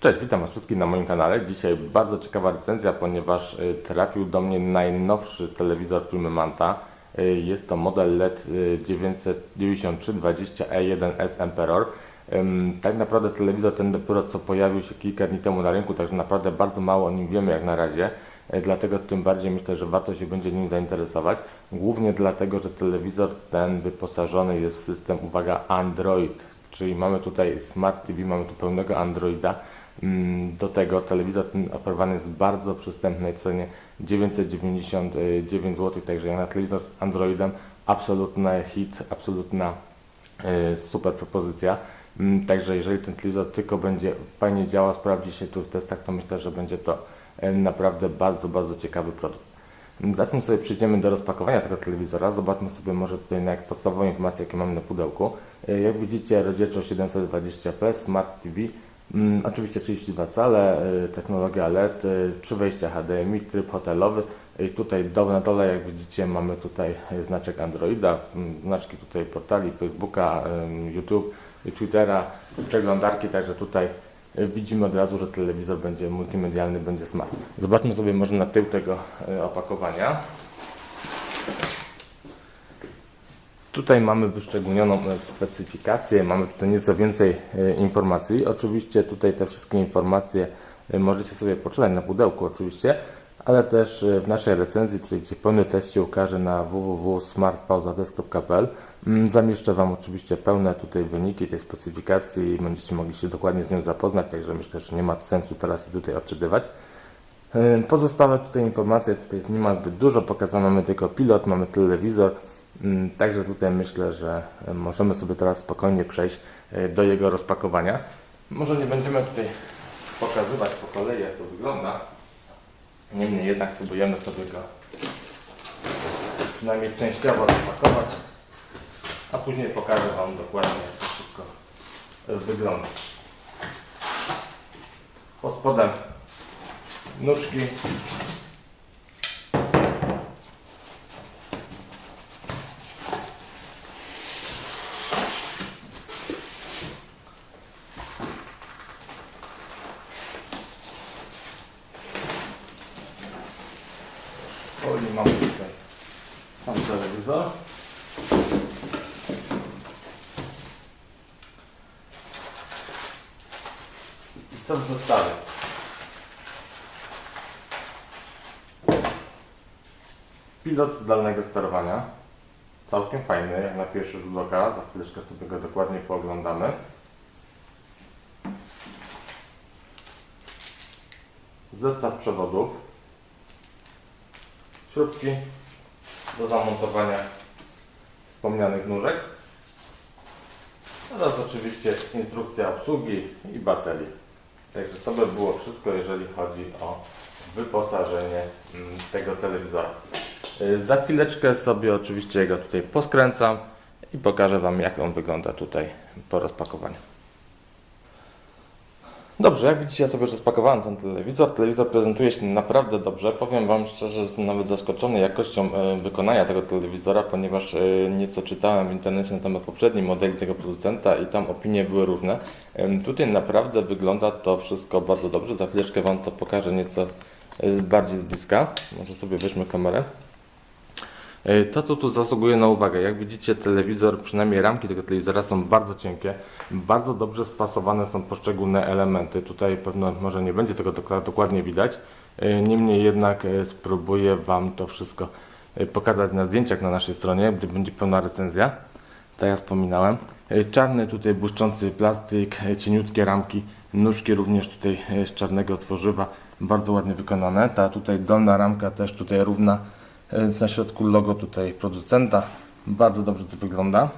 Cześć, witam Was wszystkich na moim kanale. Dzisiaj bardzo ciekawa recenzja, ponieważ y, trafił do mnie najnowszy telewizor firmy Manta. Y, Jest to model LED y, 99320E1S Emperor. Tak naprawdę telewizor ten dopiero co pojawił się kilka dni temu na rynku, także naprawdę bardzo mało o nim wiemy jak na razie. Dlatego tym bardziej myślę, że warto się będzie nim zainteresować. Głównie dlatego, że telewizor ten wyposażony jest w system, uwaga, Android. Czyli mamy tutaj Smart TV, mamy tu pełnego Androida. Mm, Do tego telewizor ten oferowany jest w bardzo przystępnej cenie 999 zł, także jak na telewizor z Androidem absolutny hit, absolutna e, super propozycja. Mm, Także jeżeli ten telewizor tylko będzie fajnie działał, sprawdzi się tu w testach, to myślę, że będzie to e, naprawdę bardzo, bardzo ciekawy produkt. Zatem sobie przejdziemy do rozpakowania tego telewizora. Zobaczmy sobie może tutaj na jak podstawowe informacje, jakie mamy na pudełku. E, Jak widzicie, rozdzielczość 720p, Smart TV, oczywiście 32 cale, e, technologia LED, e, trzy wejścia HDMI, tryb hotelowy. I tutaj na dole, jak widzicie, mamy tutaj e, znaczek Androida, mm, znaczki tutaj portali Facebooka, YouTube, Twittera, przeglądarki, także tutaj widzimy od razu, że telewizor będzie multimedialny, będzie smart. Zobaczmy sobie może na tył tego opakowania. Tutaj mamy wyszczególnioną e, specyfikację, mamy tutaj nieco więcej e, informacji. Oczywiście tutaj te wszystkie informacje e, możecie sobie poczytać na pudełku oczywiście, ale też w naszej recenzji, tutaj gdzie pełny test się ukaże na www.smartpauzadesk.pl mm, zamieszczę Wam oczywiście pełne tutaj wyniki tej specyfikacji i będziecie mogli się dokładnie z nią zapoznać, także myślę, że nie ma sensu teraz i tutaj odczytywać. Pozostałe tutaj informacje, tutaj nie ma dużo, pokazano mamy tylko pilot, mamy telewizor, także tutaj myślę, że możemy sobie teraz spokojnie przejść e, do jego rozpakowania. Może nie będziemy tutaj pokazywać po kolei jak to wygląda, niemniej jednak spróbujemy sobie go przynajmniej częściowo rozpakować, a później pokażę Wam dokładnie jak to wszystko wygląda. Pod spodem nóżki Powoli mamy tutaj sam telewizor. I co w? Pilot zdalnego sterowania. Całkiem fajny, jak na pierwszy rzut oka. Za chwileczkę sobie go dokładnie pooglądamy. Zestaw przewodów śrubki do zamontowania wspomnianych nóżek oraz oczywiście instrukcja obsługi i baterii. Także to by było wszystko, jeżeli chodzi o wyposażenie mm, tego telewizora. Y, Za chwileczkę sobie oczywiście go tutaj poskręcam i pokażę Wam jak on wygląda tutaj po rozpakowaniu. Dobrze, jak widzicie, ja sobie już rozpakowałem ten telewizor. Telewizor prezentuje się naprawdę dobrze. Powiem Wam szczerze, że jestem nawet zaskoczony jakością e, wykonania tego telewizora, ponieważ e, nieco czytałem w internecie na temat poprzedniej modeli tego producenta i tam opinie były różne. Tutaj naprawdę wygląda to wszystko bardzo dobrze. Za chwileczkę Wam to pokażę nieco e, bardziej z bliska. Może sobie weźmy kamerę. E, To, co tu zasługuje na uwagę, jak widzicie, telewizor, przynajmniej ramki tego telewizora są bardzo cienkie, bardzo dobrze spasowane są poszczególne elementy. Tutaj pewno może nie będzie tego dok- dokładnie widać, e, niemniej jednak e, spróbuję Wam to wszystko pokazać na zdjęciach na naszej stronie, gdy będzie pełna recenzja. Tak jak wspominałem. Czarny tutaj błyszczący plastik, cieniutkie ramki, nóżki również tutaj z czarnego tworzywa, bardzo ładnie wykonane. Ta tutaj dolna ramka też tutaj równa, e, na środku logo tutaj producenta. Bardzo dobrze to wygląda.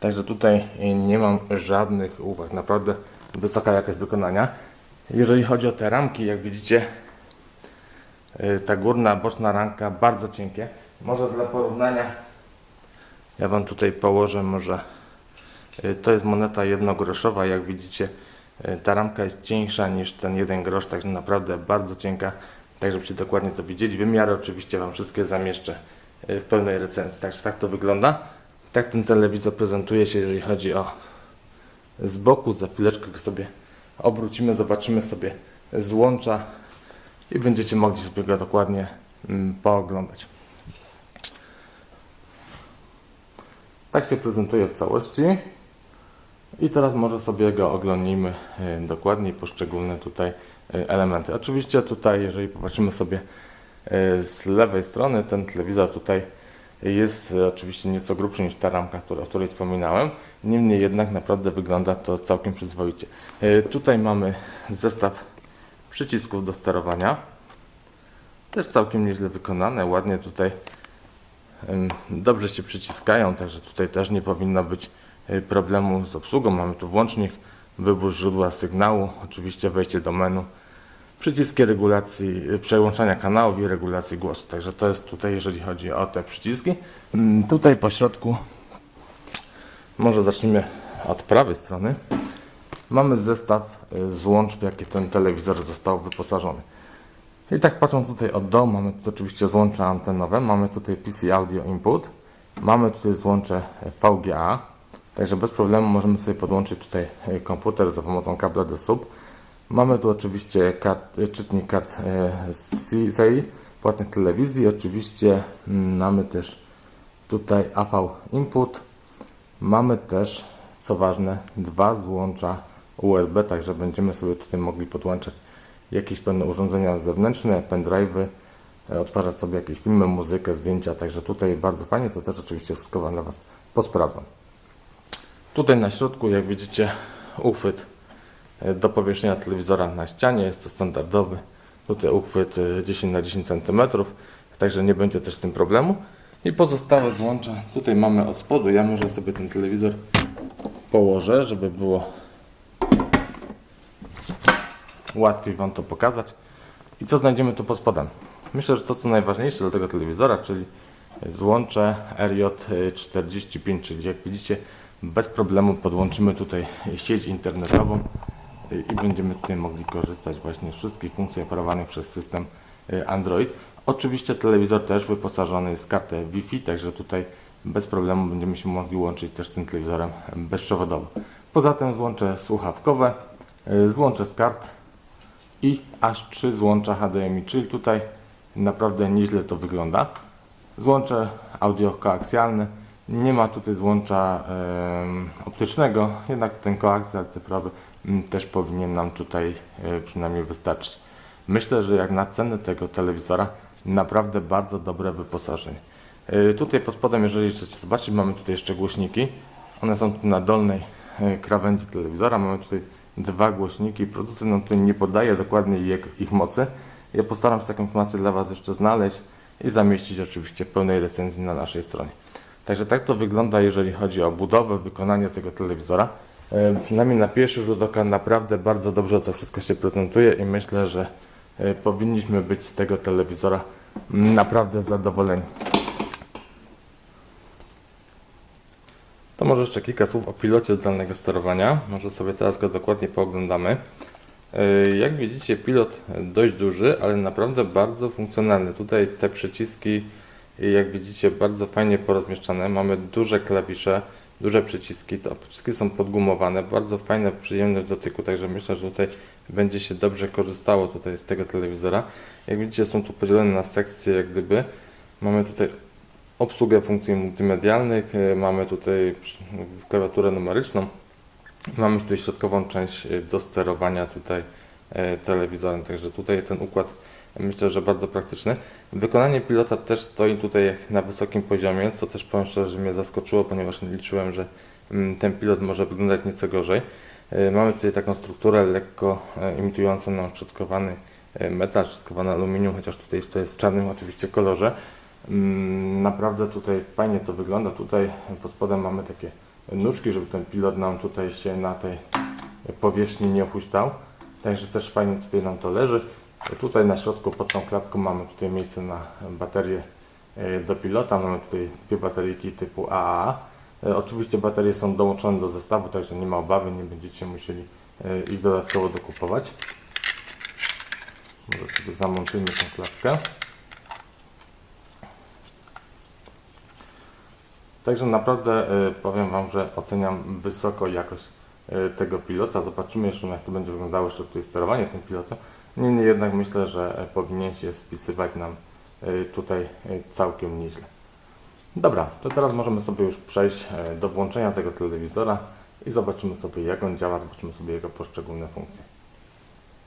Także tutaj e, nie mam żadnych uwag. Naprawdę wysoka jakość wykonania. Jeżeli chodzi o te ramki, jak widzicie, e, ta górna, boczna ramka bardzo cienkie. Może dla porównania ja Wam tutaj położę może y, to jest moneta jednogroszowa jak widzicie ta ramka jest cieńsza niż ten jeden grosz także naprawdę bardzo cienka tak żebyście dokładnie to widzieli wymiary oczywiście Wam wszystkie zamieszczę y, w pełnej recenzji także tak to wygląda tak ten telewizor prezentuje się jeżeli chodzi o z boku za chwileczkę go sobie obrócimy, zobaczymy sobie złącza i będziecie mogli sobie go dokładnie mm, pooglądać. Tak się prezentuje w całości. I teraz może sobie go oglądnijmy e, dokładniej, poszczególne tutaj e, elementy. Oczywiście tutaj, jeżeli popatrzymy sobie e, z lewej strony, ten telewizor tutaj jest e, oczywiście nieco grubszy niż ta ramka, o której wspominałem. Niemniej jednak naprawdę wygląda to całkiem przyzwoicie. Tutaj mamy zestaw przycisków do sterowania. Też całkiem nieźle wykonane, ładnie tutaj dobrze się przyciskają, także tutaj też nie powinno być problemu z obsługą. Mamy tu włącznik, wybór źródła sygnału, oczywiście wejście do menu, przyciski regulacji, przełączania kanałów i regulacji głosu. Także to jest tutaj, jeżeli chodzi o te przyciski. Mm, Tutaj po środku, może zacznijmy od prawej strony, mamy zestaw e, złącz, w ten telewizor został wyposażony. I tak patrząc tutaj od dołu, mamy tu oczywiście złącze antenowe, mamy tutaj PC Audio Input, mamy tutaj złącze VGA, także bez problemu możemy sobie podłączyć tutaj e, komputer za pomocą kabla do sub. Mamy tu oczywiście kart, e, czytnik kart e, CCI, płatnych telewizji, oczywiście mm, mamy też tutaj AV Input, mamy też, co ważne, dwa złącza USB, także będziemy sobie tutaj mogli podłączać jakieś pewne urządzenia zewnętrzne, pendrive'y, e, odtwarzać sobie jakieś filmy, muzykę, zdjęcia, także tutaj bardzo fajnie, to też oczywiście wszystko Wam dla Was posprawdzam. Tutaj na środku, jak widzicie, uchwyt e, do powieszenia telewizora na ścianie, jest to standardowy, tutaj uchwyt e, 10 na 10 cm, także nie będzie też z tym problemu. I pozostałe złącza, tutaj mamy od spodu, ja może sobie ten telewizor położę, żeby było łatwiej Wam to pokazać. I co znajdziemy tu pod spodem? Myślę, że to co najważniejsze dla tego telewizora, czyli złącze RJ45, czyli jak widzicie bez problemu podłączymy tutaj sieć internetową i będziemy tutaj mogli korzystać właśnie z wszystkich funkcji operowanych przez system Android. Oczywiście telewizor też wyposażony jest w kartę Wi-Fi, także tutaj bez problemu będziemy się mogli łączyć też z tym telewizorem bezprzewodowo. Poza tym złącze słuchawkowe, złącze z kart i aż trzy złącza HDMI, czyli tutaj naprawdę nieźle to wygląda. Złącze audio koaksjalne, nie ma tutaj złącza optycznego, jednak ten koaksjal cyfrowy mm, też powinien nam tutaj e, przynajmniej wystarczyć. Myślę, że jak na cenę tego telewizora naprawdę bardzo dobre wyposażenie. E, Tutaj pod spodem, jeżeli chcecie zobaczyć, mamy tutaj jeszcze głośniki. One są tu na dolnej e, krawędzi telewizora. Mamy tutaj dwa głośniki. Producent nam tutaj nie podaje dokładnie ich, ich mocy. Ja postaram się taką informację dla Was jeszcze znaleźć i zamieścić oczywiście w pełnej recenzji na naszej stronie. Także tak to wygląda, jeżeli chodzi o budowę, wykonanie tego telewizora. E, Przynajmniej na pierwszy rzut oka naprawdę bardzo dobrze to wszystko się prezentuje i myślę, że e, powinniśmy być z tego telewizora naprawdę zadowoleni. To może jeszcze kilka słów o pilocie zdalnego sterowania. Może sobie teraz go dokładnie pooglądamy. Yy, Jak widzicie, pilot dość duży, ale naprawdę bardzo funkcjonalny. Tutaj te przyciski, jak widzicie, bardzo fajnie porozmieszczane. Mamy duże klawisze, duże przyciski. Te przyciski są podgumowane, bardzo fajne, przyjemne w dotyku, także myślę, że tutaj będzie się dobrze korzystało tutaj z tego telewizora. Jak widzicie, są tu podzielone na sekcje, jak gdyby. Mamy tutaj obsługę funkcji multimedialnych, e, mamy tutaj klawiaturę numeryczną, mamy tutaj środkową część e, do sterowania tutaj e, telewizorem, także tutaj ten układ myślę, że bardzo praktyczny. Wykonanie pilota też stoi tutaj na wysokim poziomie, co też powiem szczerze, że mnie zaskoczyło, ponieważ nie liczyłem, że mm, ten pilot może wyglądać nieco gorzej. E, Mamy tutaj taką strukturę lekko e, imitującą nam szczotkowany e, metal, szczotkowany aluminium, chociaż tutaj to jest w czarnym oczywiście kolorze. Mm, Naprawdę tutaj fajnie to wygląda. Tutaj pod spodem mamy takie nóżki, żeby ten pilot nam tutaj się na tej powierzchni nie opuścił. Także też fajnie tutaj nam to leży. Tutaj na środku pod tą klapką mamy tutaj miejsce na baterię e, do pilota. Mamy tutaj dwie bateryjki typu AAA. E, Oczywiście baterie są dołączone do zestawu, także nie ma obawy, nie będziecie musieli e, ich dodatkowo dokupować. Może sobie zamontujmy tą klapkę. Także naprawdę powiem Wam, że oceniam wysoko jakość tego pilota. Zobaczymy jeszcze, jak to będzie wyglądało jeszcze tutaj sterowanie tym pilotem. Niemniej jednak myślę, że e, powinien się spisywać nam e, tutaj e, całkiem nieźle. Dobra, to teraz możemy sobie już przejść do włączenia tego telewizora i zobaczymy sobie jak on działa, zobaczymy sobie jego poszczególne funkcje.